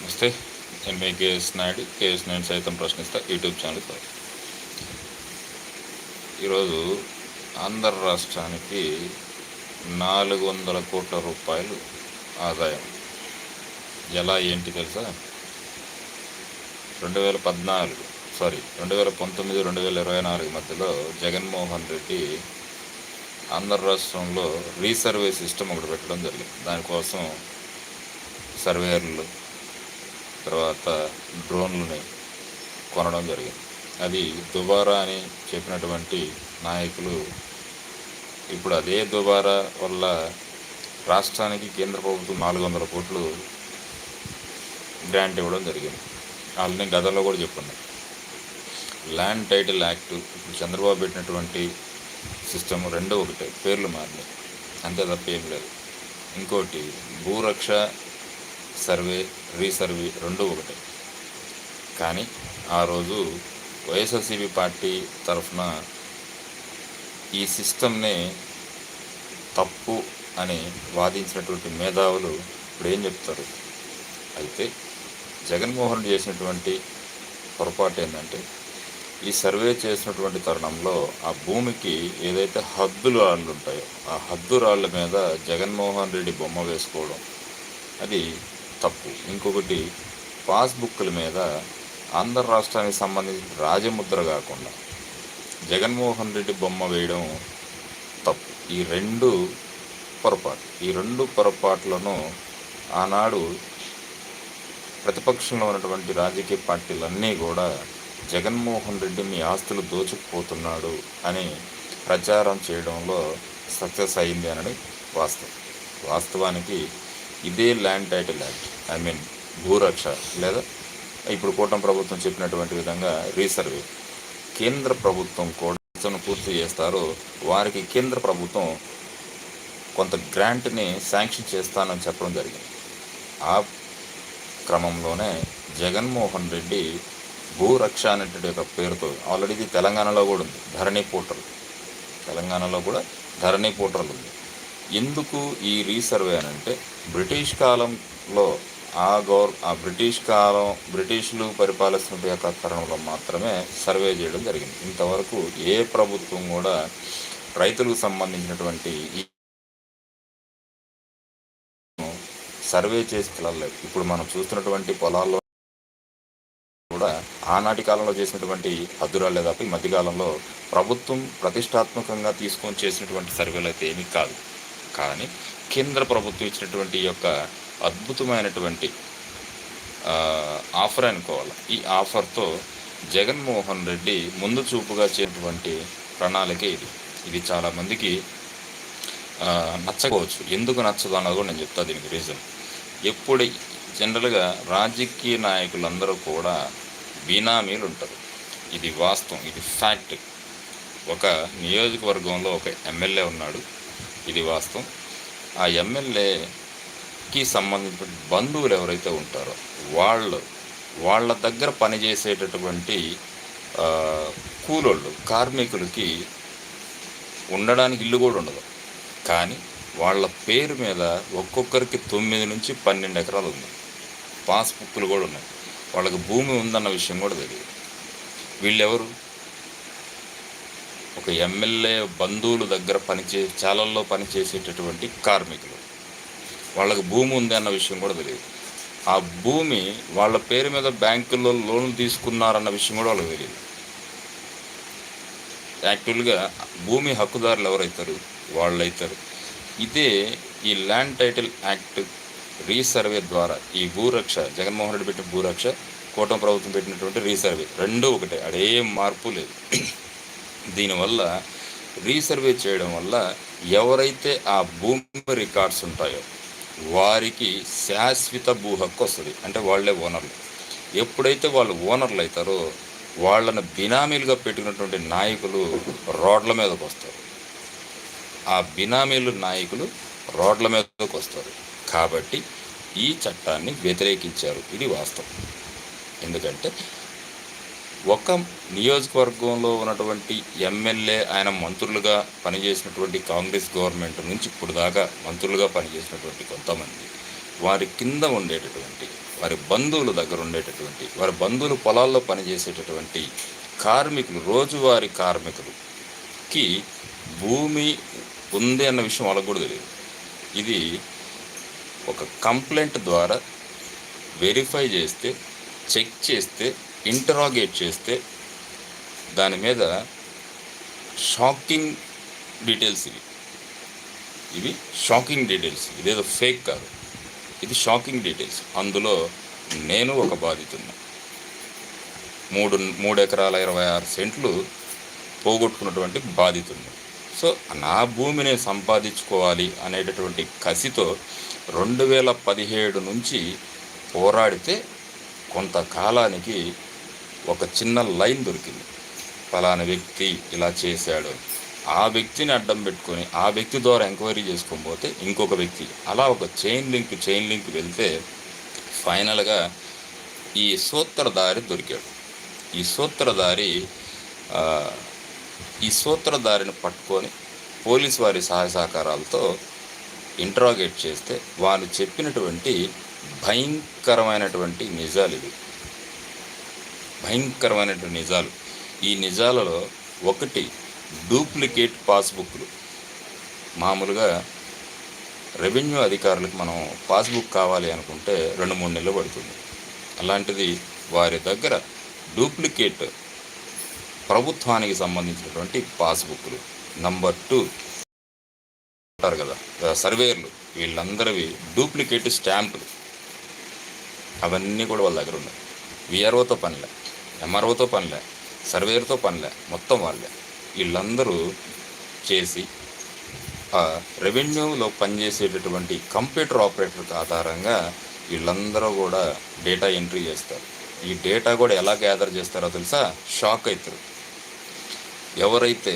నమస్తే. MA KS Naidu KS నేను సైతం ప్రశ్నిస్తా యూట్యూబ్ ఛానల్ సార్ ఈరోజు ఆంధ్ర రాష్ట్రానికి నాలుగు వందల కోట్ల రూపాయలు ఆదాయం. ఎలా ఏంటి తెలుసా? రెండు వేల పద్నాలుగు సారీ రెండు వేల పంతొమ్మిది రెండు వేల ఇరవై నాలుగు మధ్యలో జగన్మోహన్ రెడ్డి ఆంధ్ర రాష్ట్రంలో రీసర్వే సిస్టమ్ ఒకటి పెట్టడం జరిగింది. దానికోసం సర్వేయర్లు తర్వాత డ్రోన్లని కొనడం జరిగింది. అది దుబారా అని చెప్పినటువంటి నాయకులు ఇప్పుడు అదే దుబారా వల్ల రాష్ట్రానికి కేంద్ర ప్రభుత్వం నాలుగు వందల కోట్లు గ్రాంట్ ఇవ్వడం జరిగింది. వాళ్ళని గతంలో కూడా చెప్పున్నాం. ల్యాండ్ టైటిల్ యాక్ట్ ఇప్పుడు చంద్రబాబు పెట్టినటువంటి సిస్టమ్ రెండో ఒకటే పేర్లు మారినాయి. అంతే తప్ప ఏం లేదు. ఇంకోటి భూరక్ష సర్వే రీసర్వే రెండు ఒకటే. కానీ ఆ రోజు వైఎస్ఆర్సీపీ పార్టీ తరఫున ఈ సిస్టమ్ని తప్పు అని వాదించినటువంటి మేధావులు ఇప్పుడు ఏం చెప్తారు? అయితే జగన్మోహన్ రెడ్డి చేసినటువంటి పొరపాటు ఏంటంటే ఈ సర్వే చేసినటువంటి తరుణంలో ఆ భూమికి ఏదైతే హద్దులు రాళ్ళు ఉంటాయో ఆ హద్దు రాళ్ళ మీద జగన్మోహన్ రెడ్డి బొమ్మ వేసుకోవడం అది తప్పు. ఇంకొకటి పాస్బుక్ల మీద ఆంధ్ర రాష్ట్రానికి సంబంధించిన రాజముద్ర కాకుండా జగన్మోహన్ రెడ్డి బొమ్మ వేయడం తప్పు. ఈ రెండు పొరపాటు. ఈ రెండు పొరపాట్లను ఆనాడు ప్రతిపక్షంలో ఉన్నటువంటి రాజకీయ పార్టీలన్నీ కూడా జగన్మోహన్ రెడ్డి మీ ఆస్తులు దోచుకుపోతున్నాడు అని ప్రచారం చేయడంలో సక్సెస్ అయింది అనని వాస్తవం. వాస్తవానికి ఇదే land title act I mean Bhuraksha లేదా ఇప్పుడు కూటమి ప్రభుత్వం చెప్పినటువంటి విధంగా రీసర్వే కేంద్ర ప్రభుత్వం కూడా పూర్తి చేస్తారో వారికి కేంద్ర ప్రభుత్వం కొంత గ్రాంట్ని శాంక్షన్ చేస్తానని చెప్పడం జరిగింది. ఆ క్రమంలోనే జగన్మోహన్ రెడ్డి భూరక్ష అనేటువంటి ఒక పేరుతో ఆల్రెడీ ఇది తెలంగాణలో కూడా ఉంది ధరణి పోర్టల్. తెలంగాణలో కూడా ధరణి పోర్టల్ ఉంది. ఎందుకు ఈ రీసర్వే అని అంటే బ్రిటిష్ కాలంలో ఆ గౌర్ ఆ బ్రిటిష్ కాలం బ్రిటిష్లు పరిపాలిస్తున్న యొక్క తరుణంలో మాత్రమే సర్వే చేయడం జరిగింది. ఇంతవరకు ఏ ప్రభుత్వం కూడా రైతులకు సంబంధించినటువంటి సర్వే చేసి పిల్లలేదు ఇప్పుడు మనం చూస్తున్నటువంటి పొలాల్లో కూడా ఆనాటి కాలంలో చేసినటువంటి హద్దురాలే తప్ప ఈ మధ్యకాలంలో ప్రభుత్వం ప్రతిష్టాత్మకంగా తీసుకొని చేసినటువంటి సర్వేలు అయితే ఏమీ కాదు. కానీ కేంద్ర ప్రభుత్వం ఇచ్చినటువంటి ఈ యొక్క అద్భుతమైనటువంటి ఆఫర్ అనుకోవాలి. ఈ ఆఫర్తో జగన్మోహన్ రెడ్డి ముందు చూపుగా చేసినటువంటి ప్రణాళిక ఇది. ఇది చాలామందికి ఆ, నచ్చకపోవచ్చు. ఎందుకు నచ్చదు అన్నది కూడా నేను చెప్తా దీనికి రీజన్ ఎప్పుడు జనరల్గా రాజకీయ నాయకులందరూ కూడా బినామీలు ఉంటారు. ఇది వాస్తవం ఇది ఫ్యాక్ట్ ఒక నియోజకవర్గంలో ఒక ఎమ్మెల్యే ఉన్నాడు. ఇది వాస్తవం. ఆ ఎమ్మెల్యేకి సంబంధించిన బంధువులు ఎవరైతే ఉంటారో వాళ్ళు వాళ్ళ దగ్గర పనిచేసేటటువంటి కూలోళ్ళు కార్మికులకి ఉండడానికి ఇల్లు కూడా ఉండదు. కానీ వాళ్ళ పేరు మీద ఒక్కొక్కరికి తొమ్మిది నుంచి పన్నెండు ఎకరాలు ఉంది. పాస్బుక్లు కూడా ఉన్నాయి. వాళ్ళకి భూమి ఉందన్న విషయం కూడా తెలియదు. వీళ్ళెవరు? ఒక ఎమ్మెల్యే బంధువుల దగ్గర పనిచే చాలల్లో పనిచేసేటటువంటి కార్మికులు. వాళ్ళకి భూమి ఉంది అన్న విషయం కూడా తెలియదు. ఆ భూమి వాళ్ళ పేరు మీద బ్యాంకుల్లో లోన్లు తీసుకున్నారన్న విషయం కూడా వాళ్ళకి తెలియదు. యాక్చువల్గా భూమి హక్కుదారులు ఎవరైతారు? వాళ్ళు అవుతారు ఇదే ఈ ల్యాండ్ టైటిల్ యాక్ట్ రీసర్వే ద్వారా ఈ భూరక్ష జగన్మోహన్ రెడ్డి పెట్టిన భూరక్ష కూటమి ప్రభుత్వం పెట్టినటువంటి రీసర్వే. రెండూ ఒకటే. అడేం మార్పు లేదు. దీనివల్ల రీసర్వే చేయడం వల్ల ఎవరైతే ఆ భూమి రికార్డ్స్ ఉంటాయో వారికి శాశ్వత భూ హక్కు వస్తుంది. అంటే వాళ్ళే ఓనర్లు. ఎప్పుడైతే వాళ్ళు ఓనర్లు అవుతారో వాళ్ళను బినామీలుగా పెట్టుకున్నటువంటి నాయకులు రోడ్ల మీదకి వస్తారు. ఆ బినామీలు నాయకులు రోడ్ల మీదకి వస్తారు. కాబట్టి ఈ చట్టాన్ని వ్యతిరేకించారు. ఇది వాస్తవం. ఎందుకంటే ఒక నియోజకవర్గంలో ఉన్నటువంటి ఎమ్మెల్యే ఆయన మంత్రులుగా పనిచేసినటువంటి కాంగ్రెస్ గవర్నమెంట్ నుంచి ఇప్పుడు దాకా మంత్రులుగా పనిచేసినటువంటి కొంతమంది. వారి కింద ఉండేటటువంటి వారి బంధువుల దగ్గర ఉండేటటువంటి వారి బంధువులు పొలాల్లో పనిచేసేటటువంటి కార్మికులు రోజువారీ కార్మికులకి భూమి ఉంది అన్న విషయం వాళ్ళకు కూడా తెలియదు. ఇది ఒక కంప్లైంట్ ద్వారా వెరిఫై చేస్తే చెక్ చేస్తే ఇంటరాగేట్ చేస్తే దాని మీద షాకింగ్ డీటెయిల్స్ ఇవి. ఇవి షాకింగ్ డీటెయిల్స్. ఇదేదో ఫేక్ కాదు. ఇది షాకింగ్ డీటెయిల్స్. అందులో నేను ఒక బాధితున్నా. మూడు మూడు ఎకరాల ఇరవై ఆరు సెంట్లు పోగొట్టుకున్నటువంటి బాధితుడిని సో నా భూమిని సంపాదించుకోవాలి అనేటటువంటి కసితో రెండు వేల పదిహేడు నుంచి పోరాడితే కొంతకాలానికి ఒక చిన్న లైన్ దొరికింది. ఫలానా వ్యక్తి ఇలా చేశాడు. ఆ వ్యక్తిని అడ్డం పెట్టుకొని ఆ వ్యక్తి ద్వారా ఎంక్వైరీ చేసుకొని పోతే ఇంకొక వ్యక్తి. అలా ఒక చైన్ లింక్ చైన్ లింక్ వెళ్తే ఫైనల్గా ఈ సూత్రధారి దొరికాడు. ఈ సూత్రధారి ఈ సూత్రధారిని పట్టుకొని పోలీస్ వారి సహాయ సహకారాలతో ఇంట్రాగేట్ చేస్తే వారు చెప్పినటువంటి భయంకరమైనటువంటి నిజాలు ఇవి. భయంకరమైనటువంటి నిజాలు. ఈ నిజాలలో ఒకటి డూప్లికేట్ పాస్బుక్లు. మామూలుగా రెవెన్యూ అధికారులకు మనం పాస్బుక్ కావాలి అనుకుంటే రెండు మూడు నెలలు పడుతుంది. అలాంటిది వారి దగ్గర డూప్లికేట్ ప్రభుత్వానికి సంబంధించినటువంటి పాస్బుక్లు. నంబర్ టూ అంటారు కదా సర్వేయర్లు. వీళ్ళందరివి డూప్లికేట్ స్టాంపులు. అవన్నీ కూడా వాళ్ళ దగ్గర ఉన్నాయి. విఆర్ఓతో పనిలే. ఎంఆర్ఓతో పనిలే సర్వేయర్తో పనిలే మొత్తం వాళ్ళే. వీళ్ళందరూ చేసి ఆ రెవెన్యూలో పనిచేసేటటువంటి కంప్యూటర్ ఆపరేటర్కి ఆధారంగా వీళ్ళందరూ కూడా డేటా ఎంట్రీ చేస్తారు. ఈ డేటా కూడా ఎలా గ్యాదర్ చేస్తారో తెలుసా? షాక్ అవుతారు ఎవరైతే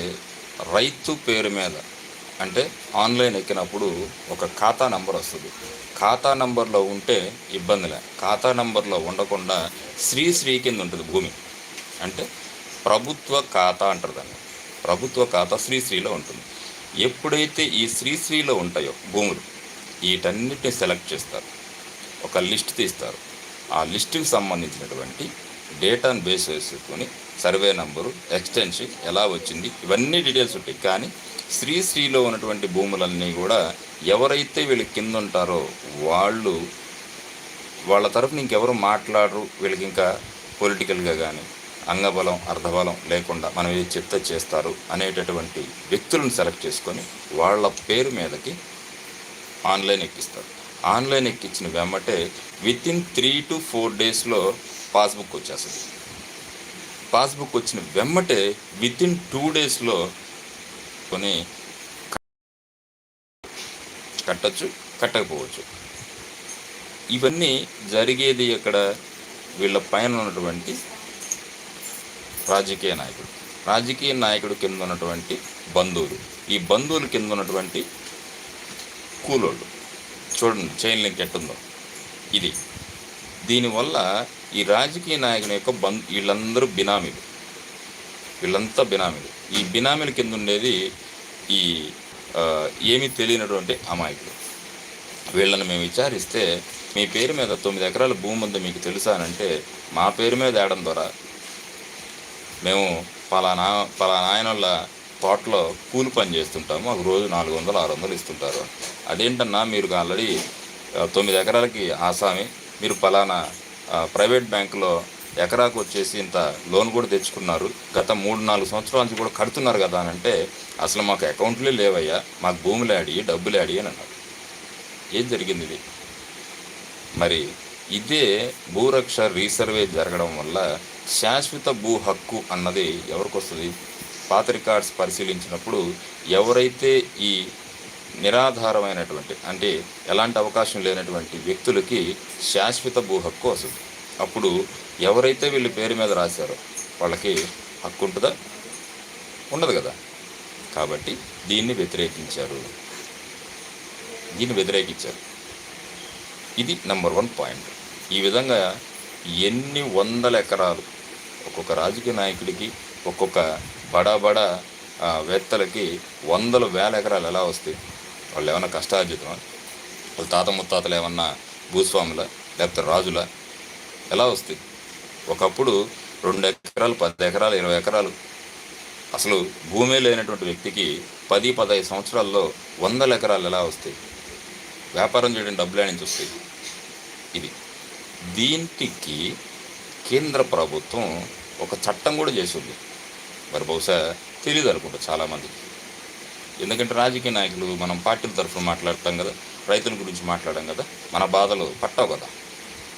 రైతు పేరు మీద అంటే ఆన్లైన్ ఎక్కినప్పుడు ఒక ఖాతా నంబర్ వస్తుంది. ఖాతా నంబర్లో ఉంటే ఇబ్బందిలే. ఖాతా నంబర్లో ఉండకుండా శ్రీ శ్రీ కింద ఉంటుంది భూమి. అంటే ప్రభుత్వ ఖాతా అంటారు దాన్ని. ప్రభుత్వ ఖాతా శ్రీశ్రీలో ఉంటుంది. ఎప్పుడైతే ఈ శ్రీశ్రీలో ఉంటాయో భూములు వీటన్నిటిని సెలెక్ట్ చేస్తారు. ఒక లిస్ట్ తీస్తారు. ఆ లిస్టుకి సంబంధించినటువంటి డేటాను బేస్ వేసుకొని సర్వే నంబరు ఎక్స్టెన్షన్ ఎలా వచ్చింది ఇవన్నీ డీటెయిల్స్ ఉంటాయి. కానీ శ్రీశ్రీలో ఉన్నటువంటి భూములన్నీ కూడా ఎవరైతే వీళ్ళకి కింద ఉంటారో వాళ్ళు వాళ్ళ తరఫున ఇంకెవరు మాట్లాడరు. వీళ్ళకి ఇంకా పొలిటికల్గా కానీ అంగబలం అర్ధబలం లేకుండా మనం ఏది చెప్తే చేస్తారు అనేటటువంటి వ్యక్తులను సెలెక్ట్ చేసుకొని వాళ్ళ పేరు మీదకి ఆన్లైన్ ఎక్కిస్తారు. ఆన్లైన్ ఎక్కించిన వెంబటే with in three to four డేస్లో పాస్బుక్ వచ్చేస్తుంది. పాస్బుక్ వచ్చిన వెంబటే విత్ ఇన్ టూ డేస్లో కొని కట్టచ్చు కట్టకపోవచ్చు. ఇవన్నీ జరిగేది ఇక్కడ వీళ్ళ పైన ఉన్నటువంటి రాజకీయ నాయకుడు. రాజకీయ నాయకుడు కింద ఉన్నటువంటి బంధువులు. ఈ బంధువుల కింద ఉన్నటువంటి కూలోళ్ళు. చూడండి చైన్ లింక్ ఎట్టుందో. ఇది. దీనివల్ల ఈ రాజకీయ నాయకుని యొక్క బంధు వీళ్ళందరూ బినామీలు. వీళ్ళంతా బినామీలు. ఈ బినామీల కింద ఉండేది ఈ ఏమీ తెలియనటువంటి అమాయకులు. వీళ్ళని మేము విచారిస్తే మీ పేరు మీద తొమ్మిది ఎకరాల భూమి ఉంది మీకు తెలుసా అని అంటే మా పేరు మీద ఏడం ద్వారా. మేము పలానా పలానా వాళ్ళ తోటలో కూలి పని చేస్తుంటాము మాకు రోజు నాలుగు వందలు ఆరు వందలు ఇస్తుంటారు. అదేంటన్నా మీరు ఆల్రెడీ తొమ్మిది ఎకరాలకి ఆసామి మీరు పలానా ప్రైవేట్ బ్యాంకులో ఎకరాకు వచ్చేసి ఇంత లోన్ కూడా తెచ్చుకున్నారు. గత మూడు నాలుగు సంవత్సరాల నుంచి కూడా కడుతున్నారు కదా అని అంటే అసలు మాకు అకౌంట్లే లేవయ్యా. మాకు భూములు ఆడి డబ్బులు ఆడి అని అన్నారు. ఏం జరిగింది ఇది? మరి ఇదే భూరక్ష రీసర్వే జరగడం వల్ల శాశ్వత భూ హక్కు అన్నది ఎవరికి వస్తుంది? పాత రికార్డ్స్ పరిశీలించినప్పుడు ఎవరైతే ఈ నిరాధారమైనటువంటి అంటే ఎలాంటి అవకాశం లేనటువంటి వ్యక్తులకి శాశ్వత భూ హక్కు వస్తుంది? అప్పుడు ఎవరైతే వీళ్ళ పేరు మీద రాశారో వాళ్ళకి హక్కు ఉంటుందా? ఉండదు కదా. కాబట్టి దీన్ని వ్యతిరేకించారు. దీన్ని వ్యతిరేకించారు. ఇది నెంబర్ వన్ పాయింట్ ఈ విధంగా ఎన్ని వందల ఎకరాలు ఒక్కొక్క రాజకీయ నాయకుడికి ఒక్కొక్క బడా బడా వేత్తలకి వందల వేల ఎకరాలు ఎలా వస్తాయి వాళ్ళు ఏమైనా కష్టార్జితమా? వాళ్ళ తాత ముత్తాతలు ఏమన్నా భూస్వాముల? లేకపోతే రాజుల? ఎలా వస్తాయి? ఒకప్పుడు రెండు ఎకరాలు పది ఎకరాలు ఇరవై ఎకరాలు. అసలు భూమే లేనటువంటి వ్యక్తికి పది పదహైదు సంవత్సరాల్లో వందల ఎకరాలు ఎలా వస్తాయి? వ్యాపారం చేయడం డబ్బులే నుంచి వస్తాయి? ఇది. దీనికి కేంద్ర ప్రభుత్వం ఒక చట్టం కూడా చేసింది మరి బహుశా తెలియదు అనుకుంటా చాలామందికి ఎందుకంటే రాజకీయ నాయకులు మనం పార్టీల తరఫున మాట్లాడటం కదా రైతుల గురించి మాట్లాడడం కదా మన బాధలు పట్టావు కదా.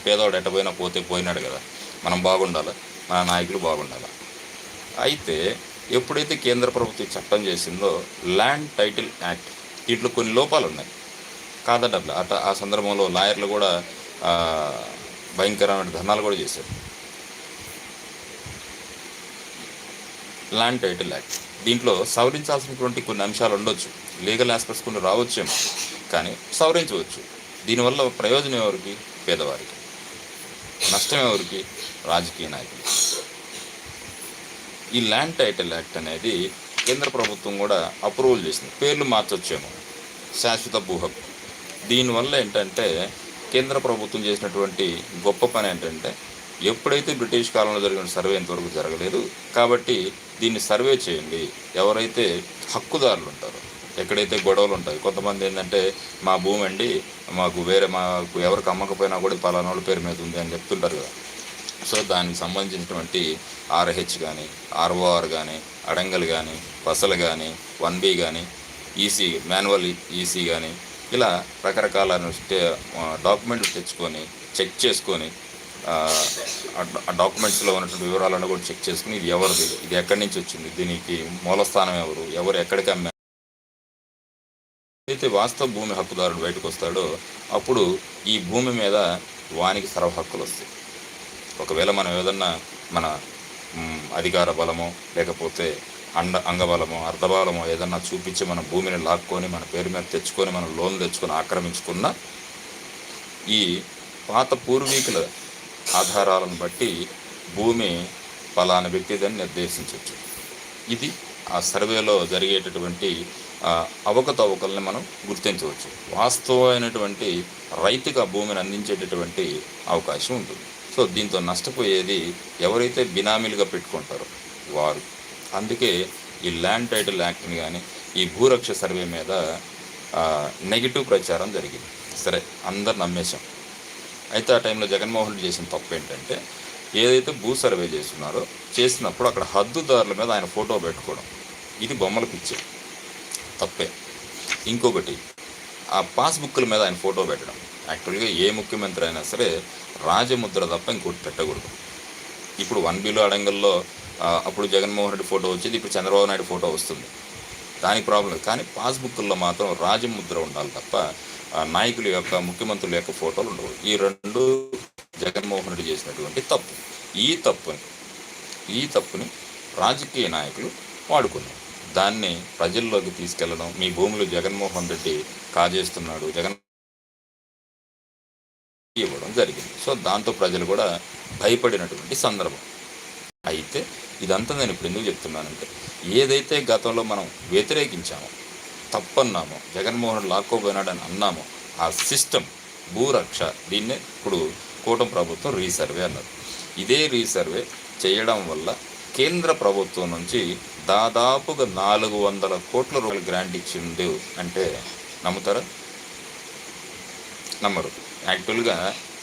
పేదవాడు ఎట్ట పోతే పోయినాడు కదా. మనం బాగుండాలి? మన నాయకులు బాగుండాలి? అయితే ఎప్పుడైతే కేంద్ర ప్రభుత్వం చట్టం చేసిందో ల్యాండ్ టైటిల్ యాక్ట్ దీంట్లో కొన్ని లోపాలు ఉన్నాయి కాదట అట ఆ సందర్భంలో లాయర్లు కూడా భయంకరమైన ధర్నాలు కూడా చేశారు. Land title act. దీంట్లో సవరించాల్సినటువంటి కొన్ని అంశాలు ఉండొచ్చు. లీగల్ ఆస్పెక్ట్స్ కొన్ని రావచ్చేమో కానీ సవరించవచ్చు. దీనివల్ల ప్రయోజనం ఎవరికి? పేదవారికి. నష్టం ఎవరికి రాజకీయ నాయకులు. ఈ ల్యాండ్ టైటిల్ యాక్ట్ అనేది కేంద్ర ప్రభుత్వం కూడా అప్రూవల్ చేసింది. పేర్లు మార్చొచ్చేమో. శాశ్వత భూ హక్కు దీనివల్ల ఏంటంటే కేంద్ర ప్రభుత్వం చేసినటువంటి గొప్ప పని ఏంటంటే ఎప్పుడైతే బ్రిటిష్ కాలంలో జరిగిన సర్వే ఇంతవరకు జరగలేదు కాబట్టి దీన్ని సర్వే చేయండి. ఎవరైతే హక్కుదారులు ఉంటారో ఎక్కడైతే గొడవలు ఉంటాయి కొంతమంది ఏంటంటే మా భూమి అండి మాకు వేరే మాకు ఎవరికి అమ్మకపోయినా కూడా పలానా వాళ్ళ పేరు మీద ఉంది అని చెప్తుంటారు కదా. సో దానికి సంబంధించినటువంటి ఆర్హెచ్ కానీ ఆర్ఓఆర్ కానీ అడంగల్ కానీ పసలు కానీ వన్ బి కానీ ఈసీ మాన్యువల్ ఈసీ కానీ ఇలా రకరకాల డాక్యుమెంట్లు తెచ్చుకొని చెక్ చేసుకొని ఆ డాక్యుమెంట్స్లో ఉన్నటువంటి వివరాలను కూడా చెక్ చేసుకుని ఇది ఎవరిది ఇది ఎక్కడి నుంచి వచ్చింది దీనికి మూలస్థానం ఎవరు ఎవరు ఎక్కడికి అమ్మారు అయితే వాస్తవ భూమి హక్కుదారుడు బయటకు వస్తాడో అప్పుడు ఈ భూమి మీద వానికి సర్వ హక్కులు వస్తాయి ఒకవేళ మనం ఏదన్నా మన అధికార బలమో లేకపోతే అండ అంగబలమో అర్ధబలమో ఏదన్నా చూపించి మన భూమిని లాక్కొని మన పేరు మీద తెచ్చుకొని మనం లోన్ తెచ్చుకొని ఆక్రమించుకున్న ఈ పాత పూర్వీకుల ఆధారాలను బట్టి భూమి ఫలానా వ్యక్తిదని నిర్దేశించవచ్చు ఇది ఆ సర్వేలో జరిగేటటువంటి అవకతవకల్ని మనం గుర్తించవచ్చు. వాస్తవమైనటువంటి రైతుకు ఆ భూమిని అందించేటటువంటి అవకాశం ఉంటుంది. సో దీంతో నష్టపోయేది ఎవరైతే బినామీలుగా పెట్టుకుంటారో వారు. అందుకే ఈ ల్యాండ్ టైటిల్ యాక్ట్ని కానీ ఈ భూరక్ష సర్వే మీద నెగిటివ్ ప్రచారం జరిగింది. సరే అందరు నమ్మేశాం. అయితే ఆ టైంలో జగన్మోహన్ రెడ్డి చేసిన తప్పు ఏంటంటే ఏదైతే భూ సర్వే చేస్తున్నారో చేసినప్పుడు అక్కడ హద్దుదారుల మీద ఆయన ఫోటో పెట్టుకోవడం. ఇది బొమ్మల పిచ్చే. తప్పే. ఇంకొకటి ఆ పాస్బుక్ల మీద ఆయన ఫోటో పెట్టడం. యాక్చువల్గా ఏ ముఖ్యమంత్రి అయినా సరే రాజముద్ర తప్ప ఇంకోటి పెట్టకూడదు. ఇప్పుడు వన్ బిలో అడంగల్లో అప్పుడు జగన్మోహన్ రెడ్డి ఫోటో వచ్చేది ఇప్పుడు చంద్రబాబు నాయుడు ఫోటో వస్తుంది. దానికి ప్రాబ్లం లేదు. కానీ పాస్బుక్ల్లో మాత్రం రాజముద్ర ఉండాలి తప్ప ఆ, నాయకుల యొక్క ముఖ్యమంత్రుల యొక్క ఫోటోలు ఉండవు. ఈ రెండు జగన్మోహన్ రెడ్డి చేసినటువంటి తప్పు. ఈ తప్పుని ఈ తప్పుని రాజకీయ నాయకులు వాడుకున్నారు. దాన్ని ప్రజల్లోకి తీసుకెళ్ళడం మీ భూములు జగన్మోహన్ రెడ్డి కాజేస్తున్నాడు జగన్ ఇవ్వడం జరిగింది. సో దాంతో ప్రజలు కూడా భయపడినటువంటి సందర్భం. అయితే ఇదంతా నేను ఇప్పుడు ఎందుకు చెప్తున్నానంటే ఏదైతే గతంలో మనం వ్యతిరేకించామో తప్పన్నామో జగన్మోహన్ రెడ్డి లాక్కోపోయినాడని అన్నామో ఆ సిస్టమ్ భూరక్ష దీన్నే ఇప్పుడు కూటమి ప్రభుత్వం రీసర్వే అన్నారు ఇదే రీసర్వే చేయడం వల్ల కేంద్ర ప్రభుత్వం నుంచి దాదాపుగా నాలుగు వందల కోట్ల రూపాయలు గ్రాంట్ ఇచ్చింది అంటే నమ్ముతారా? నమ్మరు. యాక్చువల్గా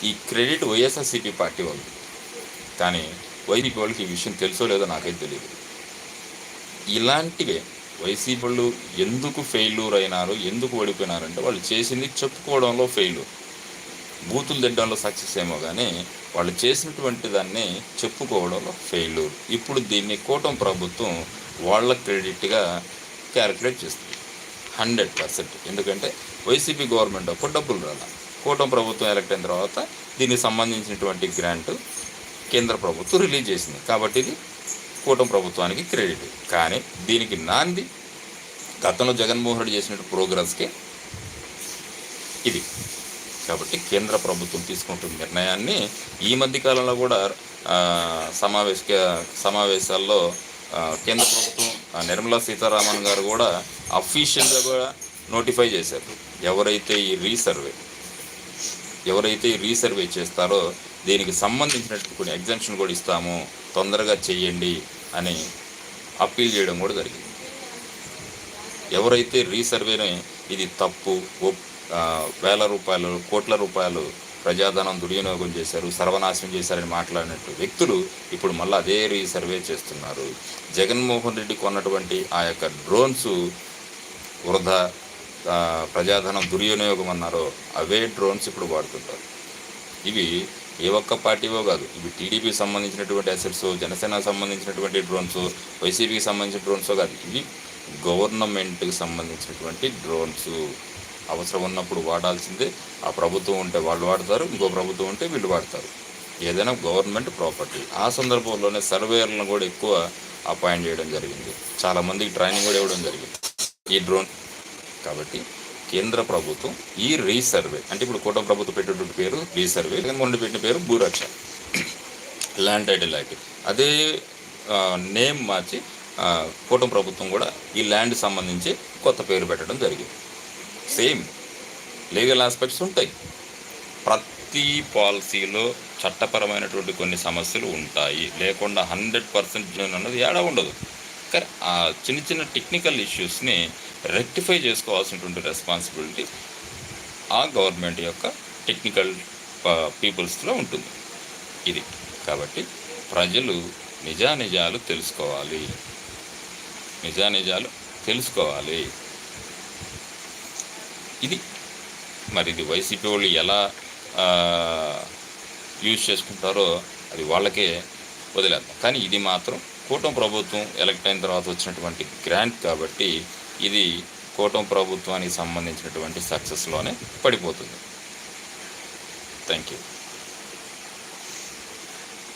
ఈ క్రెడిట్ వైఎస్ఆర్సీపీ పార్టీ వాళ్ళు. కానీ వైసీపీ వాళ్ళకి ఈ విషయం తెలుసో లేదో నాకైతే తెలియదు ఇలాంటివే వైసీపీ వాళ్ళు ఎందుకు ఫెయిల్యూర్ అయినారు ఎందుకు ఓడిపోయినారంటే వాళ్ళు చేసింది చెప్పుకోవడంలో ఫెయిల్యూర్ బూతులు తిట్టడంలో సక్సెస్ ఏమో కానీ వాళ్ళు చేసినటువంటి దాన్ని చెప్పుకోవడంలో ఫెయిల్యూర్ ఇప్పుడు దీన్ని కూటమి ప్రభుత్వం వాళ్ళ క్రెడిట్గా క్యాలిక్యులేట్ చేస్తుంది. Hundred percent. ఎందుకంటే వైసీపీ గవర్నమెంట్ అప్పుడు డబ్బులు రాల. కూటమి ప్రభుత్వం ఎలక్ట్ అయిన తర్వాత దీనికి సంబంధించినటువంటి గ్రాంట్ కేంద్ర ప్రభుత్వం రిలీజ్ చేసింది. కాబట్టి ఇది కూటమి ప్రభుత్వానికి క్రెడిట్. కానీ దీనికి నాంది గతంలో జగన్మోహన్ రెడ్డి చేసిన ప్రోగ్రెస్కి ఇది. కాబట్టి కేంద్ర ప్రభుత్వం తీసుకుంటున్న నిర్ణయాన్ని ఈ మధ్య కాలంలో కూడా సమావేశ సమావేశాల్లో కేంద్ర ప్రభుత్వం నిర్మలా సీతారామన్ గారు కూడా అఫీషియల్గా కూడా నోటిఫై చేశారు. ఎవరైతే ఈ రీసర్వే ఎవరైతే ఈ రీసర్వే చేస్తారో దీనికి సంబంధించినటువంటి కొన్ని ఎగ్జామ్షన్ కూడా ఇస్తాము తొందరగా చెయ్యండి అని అప్పీల్ చేయడం కూడా జరిగింది. ఎవరైతే రీసర్వేని ఇది తప్పు వేల రూపాయలు కోట్ల రూపాయలు ప్రజాధనం దుర్వినియోగం చేశారు సర్వనాశనం చేశారని మాట్లాడినట్టు వ్యక్తులు ఇప్పుడు మళ్ళీ అదే రీసర్వే చేస్తున్నారు. జగన్మోహన్ రెడ్డి కొన్నటువంటి ఆ యొక్క డ్రోన్స్ వృధా ప్రజాధనం దుర్వినియోగం అన్నారో అవే డ్రోన్స్ ఇప్పుడు వాడుతుంటారు. ఇవి ఏ ఒక్క పార్టీవో కాదు ఇవి టీడీపీకి సంబంధించినటువంటి అసెట్స్ జనసేనకు సంబంధించినటువంటి డ్రోన్స్ వైసీపీకి సంబంధించిన డ్రోన్స్ కాదు ఇవి గవర్నమెంట్కి సంబంధించినటువంటి డ్రోన్స్. అవసరం ఉన్నప్పుడు వాడాల్సిందే. ఆ ప్రభుత్వం ఉంటే వాళ్ళు వాడతారు ఇంకో ప్రభుత్వం ఉంటే వీళ్ళు వాడతారు. ఏదైనా గవర్నమెంట్ ప్రాపర్టీ. ఆ సందర్భంలోనే సర్వేయర్లను కూడా ఎక్కువ అపాయింట్ చేయడం జరిగింది. చాలామందికి ట్రైనింగ్ కూడా ఇవ్వడం జరిగింది. ఈ డ్రోన్ కాబట్టి కేంద్ర ప్రభుత్వం ఈ రీసర్వే అంటే ఇప్పుడు కూటమి ప్రభుత్వం పెట్టేటువంటి పేరు రీసర్వే జగన్మోహన్ పెట్టిన పేరు భూరక్ష. Land title act. అదే నేమ్ మార్చి కూటమి ప్రభుత్వం కూడా ఈ ల్యాండ్ సంబంధించి కొత్త పేరు పెట్టడం జరిగింది. సేమ్ లీగల్ ఆస్పెక్ట్స్ ఉంటాయి. ప్రతి పాలసీలో చట్టపరమైనటువంటి కొన్ని సమస్యలు ఉంటాయి. లేకుండా హండ్రెడ్ పర్సెంట్ అన్నది ఏడా ఉండదు. కానీ ఆ చిన్న చిన్న టెక్నికల్ ఇష్యూస్ని రెక్టిఫై చేసుకోవాల్సినటువంటి రెస్పాన్సిబిలిటీ ఆ గవర్నమెంట్ యొక్క టెక్నికల్ పీపుల్స్లో ఉంటుంది. ఇది. కాబట్టి ప్రజలు నిజానిజాలు తెలుసుకోవాలి. నిజానిజాలు తెలుసుకోవాలి. ఇది. మరి ఇది వైసీపీ వాళ్ళు ఎలా యూజ్ చేసుకుంటారో అది వాళ్ళకే వదిలేద్దాం. కానీ ఇది మాత్రం కూటమి ప్రభుత్వం ఎలక్ట్ అయిన తర్వాత వచ్చినటువంటి గ్రాంట్ కాబట్టి ఇది కూటమి ప్రభుత్వానికి సంబంధించినటువంటి సక్సెస్లోనే పడిపోతుంది. Thank you